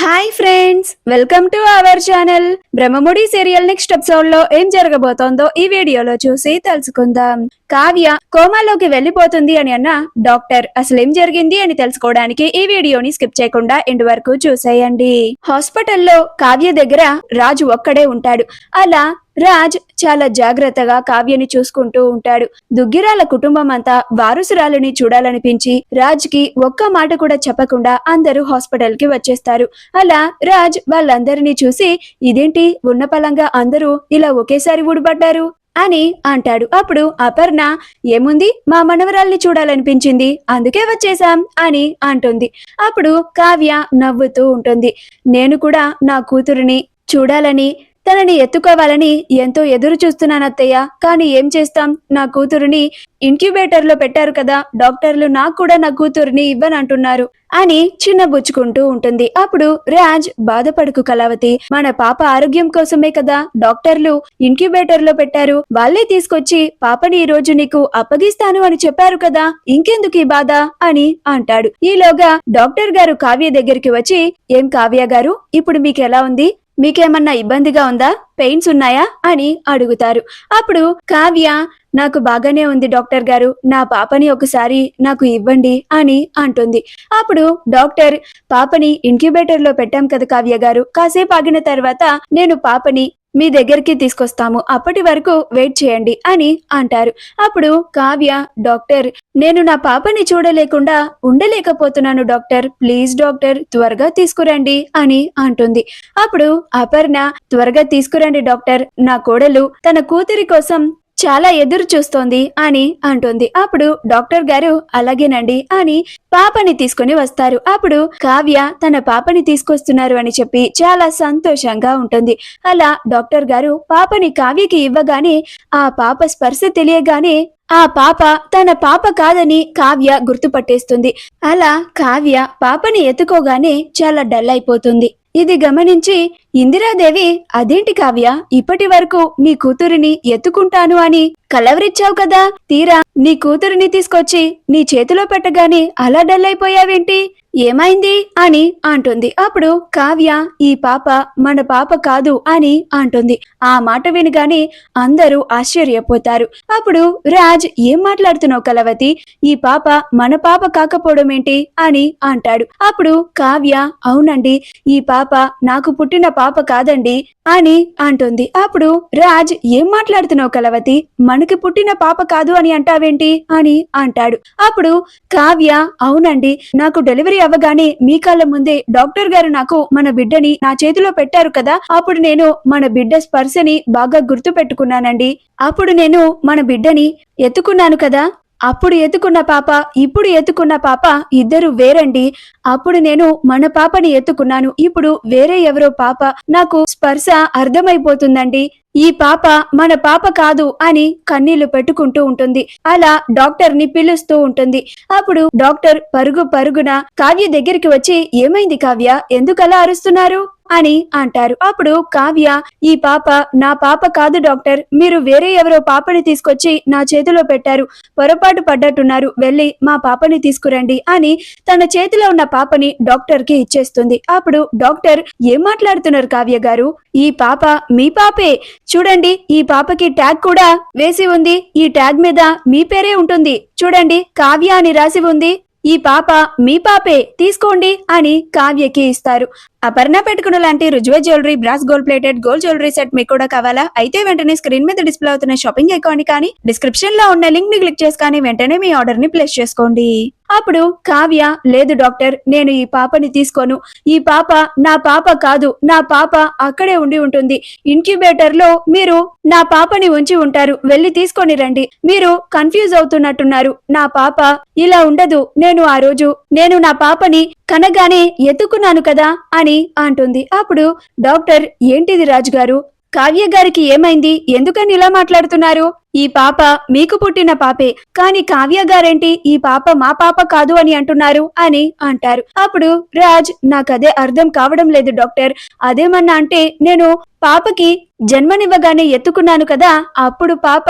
Hi friends welcome to our channel. Brahmamudi serial next ఎపిసోడ్లో ఏం జరగబోతోందో ఈ వీడియోలో చూసి తెలుసుకుందాం. కావ్య కోమాలోకి వెళ్ళిపోతుంది అని అన్న డాక్టర్ అసలు ఏం జరిగింది అని తెలుసుకోవడానికి ఈ వీడియోని స్కిప్ చేయకుండా ఎండ్ వరకు చూసేయండి. హాస్పిటల్లో కావ్య దగ్గర రాజు ఒక్కడే ఉంటాడు. అలా రాజ్ చాలా జాగ్రత్తగా కావ్యని చూసుకుంటూ ఉంటాడు. దుగ్గిరాల కుటుంబం అంతా వారసురాలని చూడాలనిపించి రాజ్కి ఒక్క మాట కూడా చెప్పకుండా అందరూ హాస్పిటల్కి వచ్చేస్తారు. అలా రాజ్ వాళ్ళందరినీ చూసి ఇదేంటి? ఉన్న పలంగా అందరూ ఇలా ఒకేసారి ఊడిపడ్డారు? అని అంటాడు. అప్పుడు అపర్ణ ఏముంది? మా మనవరాల్ని చూడాలనిపించింది. అందుకే వచ్చేసాం అని అంటుంది. అప్పుడు కావ్య నవ్వుతూ ఉంటుంది. నేను కూడా నా కూతురిని చూడాలని తనని ఎత్తుకోవాలని ఎంతో ఎదురు చూస్తున్నాను అత్తయ్య. కానీ ఏం చేస్తాం? నా కూతురుని ఇంక్యుబేటర్లో పెట్టారు కదా డాక్టర్లు నాకు కూడా నా కూతురుని ఇవ్వనంటున్నారు అని చిన్నబుచ్చుకుంటూ ఉంటుంది. అప్పుడు రాజ్ బాధపడుకు కళావతి. మన పాప ఆరోగ్యం కోసమే కదా డాక్టర్లు ఇంక్యుబేటర్లో పెట్టారు. వాళ్ళే తీసుకొచ్చి పాపని ఈ రోజు నీకు అప్పగిస్తాను అని చెప్పారు కదా ఇంకెందుకు ఈ బాధ అని అంటాడు. ఈలోగా డాక్టర్ గారు కావ్య దగ్గరికి వచ్చి ఏం కావ్య గారు ఇప్పుడు మీకు ఎలా ఉంది? మీకేమన్నా ఇబ్బందిగా ఉందా? పెయిన్స్ ఉన్నాయా అని అడుగుతారు. అప్పుడు కావ్య నాకు బాగానే ఉంది డాక్టర్ గారు నా పాపని ఒకసారి నాకు ఇవ్వండి అని అంటుంది. అప్పుడు డాక్టర్ పాపని ఇంక్యుబేటర్లో పెట్టాం కదా కావ్య గారు కాసేపు ఆగిన తర్వాత నేను పాపని మీ దగ్గరికి తీసుకొస్తాము అప్పటి వరకు వెయిట్ చేయండి అని అంటారు. అప్పుడు కావ్య డాక్టర్ నేను నా పాపని చూడలేకుండా ఉండలేకపోతున్నాను డాక్టర్ ప్లీజ్ డాక్టర్ త్వరగా తీసుకురండి అని అంటుంది. అప్పుడు అపర్ణ త్వరగా తీసుకురండి డాక్టర్. నా కోడలు తన కూతురి కోసం చాలా ఎదురు చూస్తోంది అని అంటుంది. అప్పుడు డాక్టర్ గారు అలాగేనండి అని పాపని తీసుకుని వస్తారు. అప్పుడు కావ్య తన పాపని తీసుకొస్తున్నారు అని చెప్పి చాలా సంతోషంగా ఉంటుంది. అలా డాక్టర్ గారు పాపని కావ్యకి ఇవ్వగానే ఆ పాప స్పర్శ తెలియగానే ఆ పాప తన పాప కాదని కావ్య గుర్తుపట్టేస్తుంది. అలా కావ్య పాపని ఎత్తుకోగానే చాలా డల్ అయిపోతుంది. ఇది గమనించి ఇందిరాదేవి అదేంటి కావ్య? ఇప్పటి వరకు నీ కూతురిని ఎత్తుకుంటాను అని కలవరిచ్చావు కదా. తీరా నీ కూతురిని తీసుకొచ్చి నీ చేతిలో పెట్టగానే అలా డల్ అయిపోయావేంటి? ఏమైంది? అని అంటుంది. అప్పుడు కావ్య ఈ పాప మన పాప కాదు అని అంటుంది. ఆ మాట వినగానే అందరూ ఆశ్చర్యపోతారు. అప్పుడు రాజ్ ఏం మాట్లాడుతున్నావు కలవతి? ఈ పాప మన పాప కాకపోవడం ఏంటి అని అంటాడు. అప్పుడు కావ్య అవునండి ఈ పాప నాకు పుట్టిన పాప కాదండి అని అంటుంది. అప్పుడు రాజ్ ఏం మాట్లాడుతున్నావు కలవతి మనకి పుట్టిన పాప కాదు అని అంటావేంటి? అని అంటాడు. అప్పుడు కావ్య అవునండి నాకు డెలివరీ అవ్వగానే మీ కాళ్ళ ముందే డాక్టర్ గారు నాకు మన బిడ్డని నా చేతిలో పెట్టారు కదా అప్పుడు నేను మన బిడ్డ స్పర్శని బాగా గుర్తు పెట్టుకున్నానండి అప్పుడు నేను మన బిడ్డని ఎత్తుకున్నాను కదా అప్పుడు ఎత్తుకున్న పాప ఇప్పుడు ఎత్తుకున్న పాప ఇద్దరు వేరండి. అప్పుడు నేను మన పాపని ఎత్తుకున్నాను. ఇప్పుడు వేరే ఎవరో పాప నాకు స్పర్శ అర్థమైపోతుందండి. ఈ పాప మన పాప కాదు అని కన్నీళ్ళు పెట్టుకుంటూ ఉంటుంది. అలా డాక్టర్ని పిలుస్తూ ఉంటుంది. అప్పుడు డాక్టర్ పరుగు పరుగున కావ్య దగ్గరికి వచ్చి ఏమైంది కావ్య? ఎందుకలా అరుస్తున్నారు? అని అంటారు. అప్పుడు కావ్య ఈ పాప నా పాప కాదు డాక్టర్. మీరు వేరే ఎవరో పాపని తీసుకొచ్చి నా చేతిలో పెట్టారు. పొరపాటు పడ్డట్టున్నారు. వెళ్ళి మా పాపని తీసుకురండి అని తన చేతిలో ఉన్న పాపని డాక్టర్కి ఇచ్చేస్తుంది. అప్పుడు డాక్టర్ ఏం మాట్లాడుతున్నారు కావ్య గారు? ఈ పాప మీ పాపే. చూడండి ఈ పాపకి ట్యాగ్ కూడా వేసి ఉంది. ఈ ట్యాగ్ మీద మీ పేరే ఉంటుంది. చూడండి కావ్య అని రాసి ఉంది. ఈ పాప మీ పాపే. తీసుకోండి అని కావ్యకి ఇస్తారు. అపర్ణ పెట్టుకున్న లాంటి రుజువే jewellery brass gold plated gold jewellery set మీకు కూడా కావాలా? అయితే వెంటనే స్క్రీన్ మీద డిస్ప్లే అవుతున్న షాపింగ్ అకౌంట్ కానీ డిస్క్రిప్షన్లో ఉన్న లింక్ని క్లిక్ చేసి కానీ వెంటనే మీ ఆర్డర్ని ప్లేస్ చేసుకోండి. అప్పుడు కావ్య లేదు డాక్టర్ నేను ఈ పాపని తీసుకోను. ఈ పాప నా పాప కాదు నా పాప అక్కడే ఉండి ఉంటుంది. ఇంక్యుబేటర్లో మీరు నా పాపని ఉంచి ఉంటారు. వెళ్ళి తీసుకొని రండి. మీరు కన్ఫ్యూజ్ అవుతున్నట్టున్నారు. నా పాప ఇలా ఉండదు. నేను ఆ రోజు నేను నా పాపని కనగానే ఎత్తుకున్నాను కదా అని అంటుంది. అప్పుడు డాక్టర్ ఏంటిది రాజుగారు? కావ్య గారికి ఏమైంది? ఎందుకని ఇలా మాట్లాడుతున్నారు? ఈ పాప మీకు పుట్టిన పాపే. కాని కావ్య గారేంటి? ఈ పాప మా పాప కాదు అని అంటున్నారు అని అంటారు. అప్పుడు రాజ్ నాకదే అర్థం కావడం లేదు డాక్టర్. అదేమన్నా అంటే నేను పాపకి జన్మనివ్వగానే ఎత్తుకున్నాను కదా అప్పుడు పాప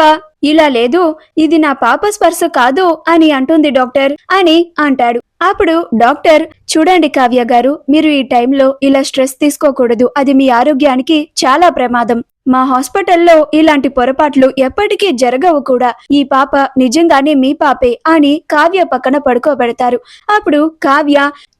ఇలా లేదు ఇది నా పాప స్పర్శ కాదు అని అంటుంది డాక్టర్ అని అంటాడు. అప్పుడు డాక్టర్ చూడండి కావ్య గారు మీరు ఈ టైంలో ఇలా స్ట్రెస్ తీసుకోకూడదు. అది మీ ఆరోగ్యానికి చాలా ప్రమాదం. మా హాస్పిటల్లో ఇలాంటి పొరపాట్లు ఎప్పటికీ జరగవు కూడా. ఈ పాప నిజంగానే మీ పాపే అని కావ్య పక్కన పడుకోబెడతారు. అప్పుడు కావ్య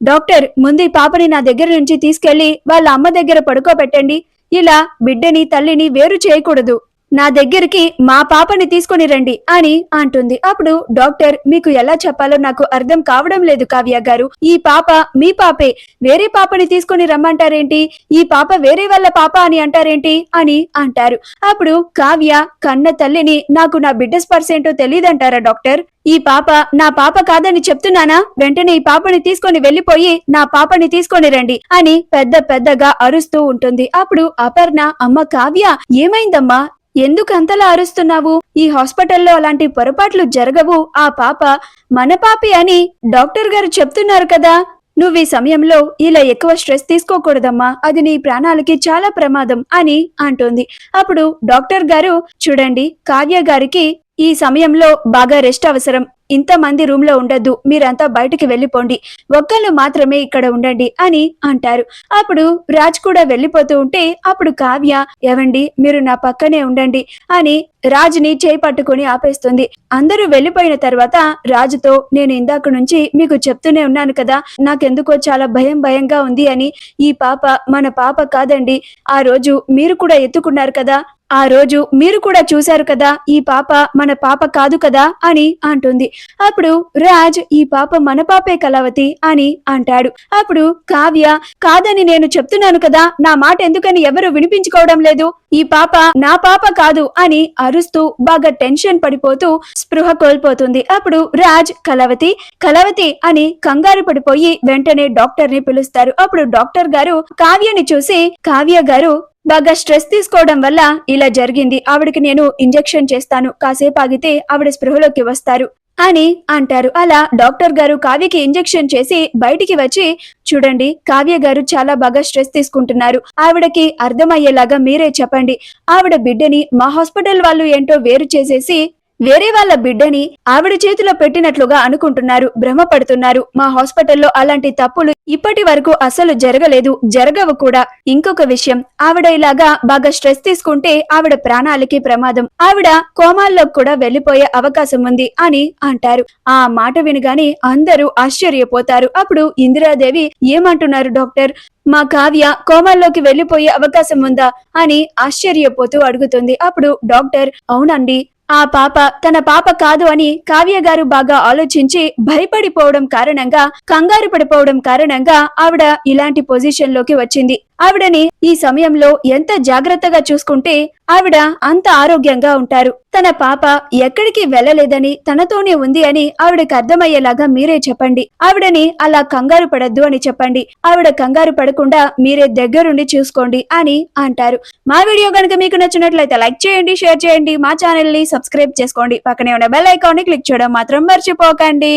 డాక్టర్ ముందు ఈ పాపని నా దగ్గర నుంచి తీసుకెళ్ళి వాళ్ళ అమ్మ దగ్గర పడుకోబెట్టండి. ఇలా బిడ్డని తల్లిని వేరు చేయకూడదు. నా దగ్గరికి మా పాపని తీసుకొని రండి అని అంటుంది. అప్పుడు డాక్టర్ మీకు ఎలా చెప్పాలో నాకు అర్థం కావడం లేదు కావ్య గారు. ఈ పాప మీ పాపే. వేరే పాపని తీసుకొని రమ్మంటారేంటి? ఈ పాప వేరే వాళ్ళ పాప అని అంటారేంటి? అని అంటారు. అప్పుడు కావ్య కన్న తల్లిని నాకు నా బిడ్డ స్పర్శ ఏంటో తెలియదంటారా డాక్టర్? ఈ పాప నా పాప కాదని చెప్తున్నానా? వెంటనే ఈ పాపని తీసుకొని వెళ్ళిపోయి నా పాపని తీసుకొని రండి అని పెద్ద పెద్దగా అరుస్తూ ఉంటుంది. అప్పుడు అపర్ణ అమ్మ కావ్య ఏమైందమ్మా? ఎందుకు అంతలా అరుస్తున్నావు? ఈ హాస్పిటల్లో అలాంటి పొరపాట్లు జరగవు. ఆ పాప మన పాపి అని డాక్టర్ గారు చెప్తున్నారు కదా. నువ్వు ఈ సమయంలో ఇలా ఎక్కువ స్ట్రెస్ తీసుకోకూడదమ్మా. అది నీ ప్రాణాలకి చాలా ప్రమాదం అని అంటుంది. అప్పుడు డాక్టర్ గారు చూడండి కావ్య గారికి ఈ సమయంలో బాగా రెస్ట్ అవసరం. ఇంతమంది రూమ్లో ఉండద్దు. మీరంతా బయటికి వెళ్ళిపోండి. ఒక్కళ్ళు మాత్రమే ఇక్కడ ఉండండి అని అంటారు. అప్పుడు రాజ్ కూడా వెళ్ళిపోతూ ఉంటే అప్పుడు కావ్య ఎవండి మీరు నా పక్కనే ఉండండి అని రాజుని చేయి పట్టుకుని ఆపేస్తుంది. అందరూ వెళ్ళిపోయిన తర్వాత రాజుతో నేను ఇందాక నుంచి మీకు చెప్తూనే ఉన్నాను కదా నాకెందుకో చాలా భయం భయంగా ఉంది అని ఈ పాప మన పాప కాదండి. ఆ రోజు మీరు కూడా ఎత్తుకున్నారు కదా. ఆ రోజు మీరు కూడా చూశారు కదా ఈ పాప మన పాప కాదు కదా అని అంటుంది. అప్పుడు రాజ్ ఈ పాప మన పాపే కలవతి అని అంటాడు. అప్పుడు కావ్య కాదని నేను చెప్తున్నాను కదా నా మాట ఎందుకని ఎవరు వినిపించుకోవడం లేదు? ఈ పాప నా పాప కాదు అని అరుస్తూ బాగా టెన్షన్ పడిపోతూ స్పృహ కోల్పోతుంది. అప్పుడు రాజ్ కలవతి కలవతి అని కంగారు పడిపోయి వెంటనే డాక్టర్ని పిలుస్తారు. అప్పుడు డాక్టర్ గారు కావ్యని చూసి కావ్య గారు బాగా స్ట్రెస్ తీసుకోవడం వల్ల ఇలా జరిగింది. ఆవిడకి నేను ఇంజెక్షన్ చేస్తాను. కాసేపు ఆగితే ఆవిడ స్పృహలోకి వస్తారు అని అంటారు. అలా డాక్టర్ గారు కావ్యకి ఇంజెక్షన్ చేసి బయటికి వచ్చి చూడండి కావ్య గారు చాలా బాగా స్ట్రెస్ తీసుకుంటున్నారు. ఆవిడకి అర్థమయ్యేలాగా మీరే చెప్పండి. ఆవిడ బిడ్డని మా హాస్పిటల్ వాళ్ళు ఏంటో వేరు చేసేసి వేరే వాళ్ళ బిడ్డని ఆవిడ చేతిలో పెట్టినట్లుగా అనుకుంటున్నారు భ్రమపడుతున్నారు. మా హాస్పిటల్లో అలాంటి తప్పులు ఇప్పటి వరకు అసలు జరగలేదు జరగవు కూడా. ఇంకొక విషయం ఆవిడ ఇలాగా బాగా స్ట్రెస్ తీసుకుంటే ఆవిడ ప్రాణాలకి ప్రమాదం. ఆవిడ కోమాల్లో కూడా వెళ్ళిపోయే అవకాశం ఉంది అని అంటారు. ఆ మాట వినగానే అందరూ ఆశ్చర్యపోతారు. అప్పుడు ఇందిరాదేవి ఏమంటున్నారు డాక్టర్? మా కావ్య కోమాల్లోకి వెళ్ళిపోయే అవకాశం ఉందా? అని ఆశ్చర్యపోతూ అడుగుతుంది. అప్పుడు డాక్టర్ అవునండి ఆ పాప తన పాప కాదు అని కావ్య గారు బాగా ఆలోచించి భయపడిపోవడం కారణంగా కంగారు పడిపోవడం కారణంగా ఆవిడ ఇలాంటి పొజిషన్లోకి వచ్చింది. ఆవిడని ఈ సమయంలో ఎంత జాగ్రత్తగా చూసుకుంటే ఆవిడ అంత ఆరోగ్యంగా ఉంటారు. తన పాప ఎక్కడికి వెళ్ళలేదని తనతోనే ఉంది అని ఆవిడకి అర్థమయ్యేలాగా మీరే చెప్పండి. ఆవిడని అలా కంగారు పడద్దు అని చెప్పండి. ఆవిడ కంగారు పడకుండా మీరే దగ్గరుండి చూసుకోండి అని అంటారు. మా వీడియో కనుక మీకు నచ్చినట్లయితే లైక్ చేయండి షేర్ చేయండి. మా ఛానల్ని సబ్స్క్రైబ్ చేసుకోండి. పక్కనే ఉన్న బెల్ ఐకాన్ని క్లిక్ చేయడం మాత్రం మర్చిపోకండి.